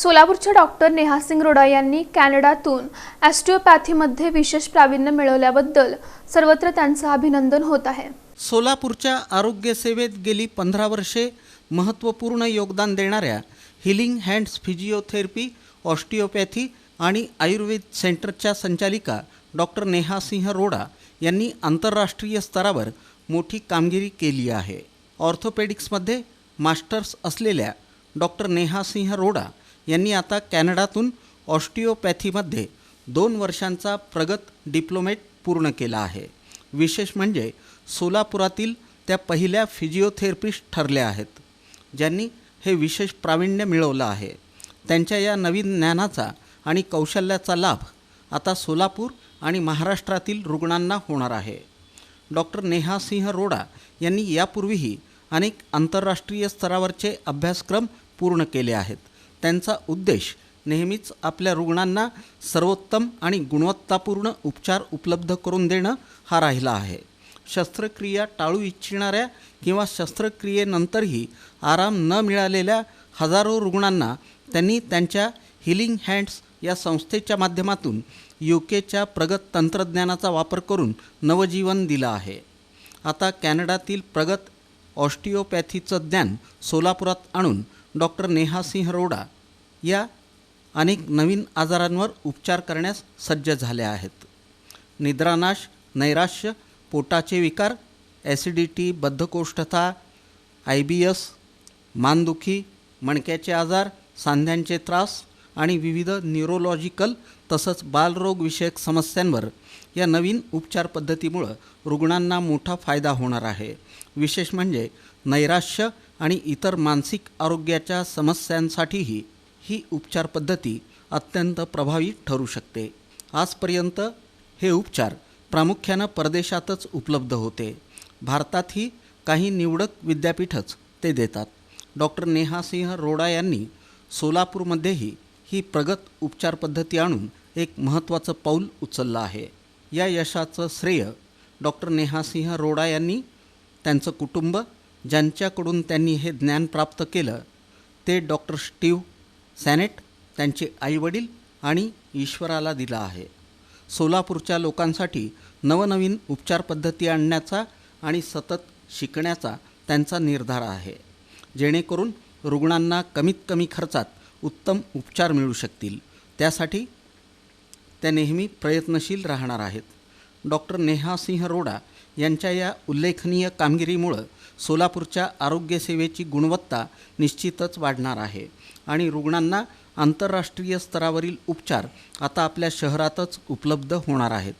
सोलापूरच्या डॉक्टर नेहासिंग रोडा यांनी कॅनडातून ॲस्टिओपॅथीमध्ये विशेष प्रावीण्य मिळवल्याबद्दल सर्वत्र त्यांचं अभिनंदन होत आहे. सोलापूरच्या आरोग्यसेवेत गेली पंधरा वर्षे महत्त्वपूर्ण योगदान देणाऱ्या हिलिंग हँड्स फिजिओथेरपी ऑस्टिओपॅथी आणि आयुर्वेद सेंटरच्या संचालिका डॉक्टर नेहा सिंह रोडा यांनी आंतरराष्ट्रीय स्तरावर मोठी कामगिरी केली आहे. ऑर्थोपेडिक्समध्ये मास्टर्स असलेल्या डॉक्टर नेहा सिंह रोडा यांनी आता कॅनडातून ऑस्टिओपॅथीमध्ये दोन वर्षांचा प्रगत डिप्लोमेट पूर्ण केला आहे. विशेष म्हणजे सोलापुरातील त्या पहिल्या फिजिओथेरपिस्ट ठरल्या आहेत ज्यांनी हे विशेष प्रावीण्य मिळवलं आहे. त्यांच्या या नवीन ज्ञानाचा आणि कौशल्याचा लाभ आता सोलापूर आणि महाराष्ट्रातील रुग्णांना होणार आहे. डॉक्टर नेहा सिंह रोडा यांनी यापूर्वीही अनेक आंतरराष्ट्रीय स्तरावरचे अभ्यासक्रम पूर्ण केले आहेत. त्यांचा उद्देश नेहमीच आपल्या रुग्णांना सर्वोत्तम आणि गुणवत्तापूर्ण उपचार उपलब्ध करून देणं हा राहिला आहे. शस्त्रक्रिया टाळू इच्छिणाऱ्या किंवा शस्त्रक्रियेनंतरही आराम न मिळालेल्या हजारो रुग्णांना त्यांनी त्यांच्या हिलिंग हँड्स या संस्थेच्या माध्यमातून यू केच्या प्रगत तंत्रज्ञानाचा वापर करून नवजीवन दिलं आहे. आता कॅनडातील प्रगत ऑस्टिओपॅथीचं ज्ञान सोलापुरात आणून डॉक्टर नेहा सिंह रोडा या अनेक नवीन आजारांवर उपचार करण्यास सज्ज झाल्या आहेत. निद्रानाश नैराश्य पोटाचे विकार ॲसिडिटी बद्धकोष्ठता आय बी एस मानदुखी मणक्याचे आजार सांध्यांचे त्रास आणि विविध न्यूरोलॉजिकल तसंच बालरोगविषयक समस्यांवर या नवीन उपचार पद्धतीमुळं रुग्णांना मोठा फायदा होणार आहे. विशेष म्हणजे नैराश्य आणि इतर मानसिक आरोग्याच्या समस्यांसाठीही ही उपचार पद्धती अत्यंत प्रभावी ठरू शकते. आजपर्यंत हे उपचार प्रामुख्यानं परदेशातच उपलब्ध होते. भारतातही काही निवडक विद्यापीठच ते देतात. डॉक्टर नेहासिंह रोडा यांनी सोलापूरमध्येही ही प्रगत उपचार पद्धती आणून एक महत्त्वाचं पाऊल उचललं आहे. या यशाचं श्रेय डॉक्टर नेहासिंह रोडा यांनी त्यांचं कुटुंब ज्यांच्याकडून त्यांनी हे ज्ञान प्राप्त केलं ते डॉक्टर स्टीव सॅनेट त्यांचे आईवडील आणि ईश्वराला दिला आहे. सोलापूरच्या लोकांसाठी नवनवीन उपचार पद्धती आणण्याचा आणि सतत शिकण्याचा त्यांचा निर्धार आहे. जेणेकरून रुग्णांना कमीत कमी खर्चात उत्तम उपचार मिळू शकतील. त्यासाठी त्या नेहमी प्रयत्नशील राहणार आहेत. डॉक्टर नेहा सिंह रोडा यांच्या या उल्लेखनीय कामगिरीमुळं सोलापूरच्या आरोग्यसेवेची गुणवत्ता निश्चितच वाढणार आहे. आणि रुग्णांना आंतरराष्ट्रीय स्तरावरील उपचार आता आपल्या शहरातच उपलब्ध होणार आहेत.